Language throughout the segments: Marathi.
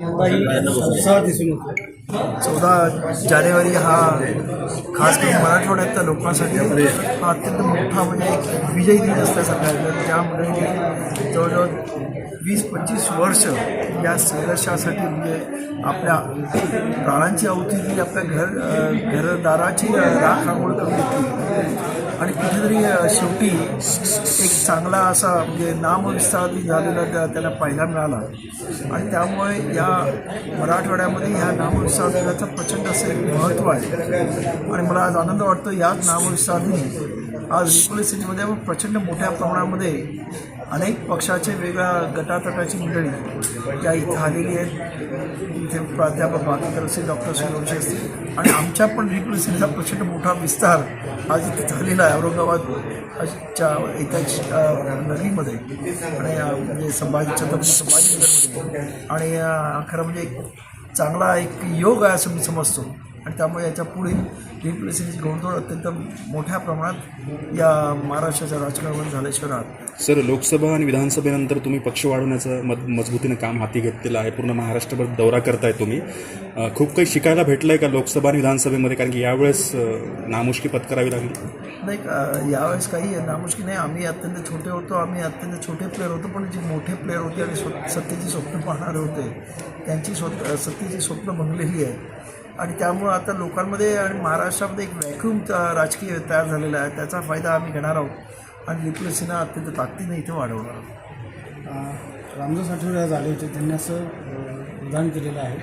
उत्साह दिसून येतो चौदा जानेवारी हा खास करून मराठवाड्यातल्या लोकांसाठी हा अत्यंत मोठा म्हणजे एक विजयी दिन असल्यासारखा आहे त्यामुळे जवळजवळ वीस पंचवीस वर्ष या संघर्षासाठी म्हणजे आपल्या प्राणांची आहुती दिली आपल्या घर घरदाराची राख रांगोळ करून घेतली. आणि कुठेतरी शेवटी एक चांगला असा म्हणजे नामविस्तार झालेला त्याला पाहायला मिळाला. आणि त्यामुळे या मराठवाड्यामध्ये ह्या नामविस्तार दिनाचं प्रचंड असं एक महत्त्व आहे. आणि मला आज आनंद वाटतो याच नामविस्तार आज रिपोली सिटीमध्ये प्रचंड मोठ्या प्रमाणामध्ये अनेक पक्षाचे वेगळ्या गटातटाची मंडळी या इथं आलेली आहेत. इथे प्राध्यापक बाकीकर असतील डॉक्टर सूर्यवंशी असतील आणि आमच्या पण रिपोली सिटीचा प्रचंड मोठा विस्तार आज इथे झालेला आहे. औरंगाबाद च्या एका नगरीमध्ये आणि म्हणजे संभाजी छत्रपती संभाजीनगरमध्ये. आणि खरं म्हणजे चांगला एक योग आहे असं मी समजतो. आणि त्यामुळे याच्या पुढील रिप्रेझेंटेटिव्ह घोडदौड अत्यंत मोठ्या प्रमाणात या महाराष्ट्राच्या राजकारणामध्ये झाल्याशिवाय राहत सर लोकसभा आणि विधानसभेनंतर तुम्ही पक्ष वाढवण्याचं मज मजबूतीनं काम हाती घेतलेलं आहे. पूर्ण महाराष्ट्रभर दौरा करताय तुम्ही. खूप काही शिकायला भेटलं आहे का लोकसभा आणि विधानसभेमध्ये? कारण की यावेळेस नामुष्की पत्करावी लागली. नाही यावेळेस काही नामुष्की नाही. आम्ही अत्यंत छोटे होतो. आम्ही अत्यंत छोटे प्लेअर होतो. पण जे मोठे प्लेअर होते आणि स्व सत्तेची स्वप्न पाहणारे होते त्यांची स्वत सत्तेची स्वप्न भंगलेली आहे. आणि त्यामुळं आता लोकांमध्ये आणि महाराष्ट्रामध्ये एक व्हॅक्यूम राजकीय तयार झालेला आहे. त्याचा फायदा आम्ही घेणार आहोत. आणि विपुल सिन्हा अत्यंत ताकदीने इथे वाढवणार आहोत. रामदास आठवले आज आले होते. त्यांनी असं विधान केलेलं आहे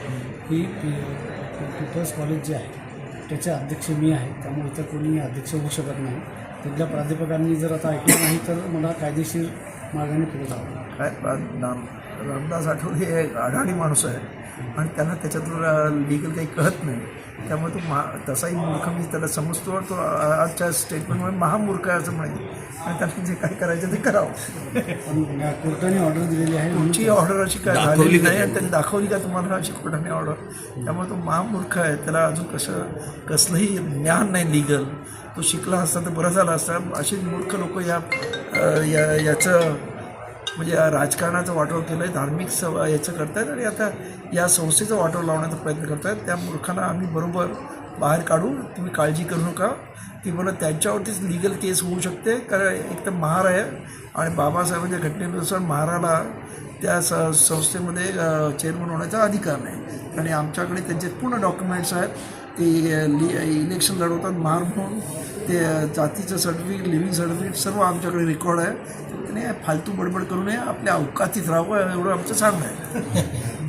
की पी- पीटर्स कॉलेज जे आहे त्याचे अध्यक्ष मी आहे. त्यामुळे इतर कोणी अध्यक्ष होऊ शकत नाही. तिथल्या प्राध्यापकांनी जर आता ऐकलं नाही तर मला कायदेशीर मार्गाने पुढे जावं काय नाम? रामदास आठवले हे एक आढाडी माणूस आहे. आणि त्यांना त्याच्यातून लिगल काही कळत नाही. त्यामुळे तो महा तसाही मूर्ख मी त्याला समजतो तो आजच्या स्टेटमेंटमुळे महामूर्ख आहे असं म्हणेल आणि त्यांना जे काय करायचं ते करावं. कोर्टाने ऑर्डर दिलेली आहे. तुमची ऑर्डर अशी काय झालेली नाही आणि त्यांनी दाखवली का तुम्हाला अशी कोर्टाने ऑर्डर त्यामुळे तो महामूर्ख आहे. त्याला अजून कसं कसलंही ज्ञान नाही लिगल तो शिकला असता तर बरं झालं असतं. असे मूर्ख लोक या याचं म्हणजे या राजकारणाचं वाटोळ केलं आहे धार्मिक स याचं करतायत आणि आता या संस्थेचं वाटोळ लावण्याचा प्रयत्न करतायत. त्या मूर्खांना आम्ही बरोबर बाहेर काढू तुम्ही काळजी करू नका. ती म्हणून त्यांच्यावरतीच लिगल केस होऊ शकते. कारण एक तर महार आहे. आणि बाबासाहेबांच्या घटनेनुसार महाराला त्या स संस्थेमध्ये चेअरमन होण्याचा अधिकार नाही. आणि आमच्याकडे त्यांचे पूर्ण डॉक्युमेंट्स आहेत. ते लि इलेक्शन लढवतात महार म्हणून. ते जातीचं सर्टिफिकेट लिव्हिंग सर्टिफिकेट सर्व आमच्याकडे रेकॉर्ड आहे. त्याने फालतू बडबड करू नये. आपल्या अवकातीत राहावं एवढं आमचं सांगणं आहे.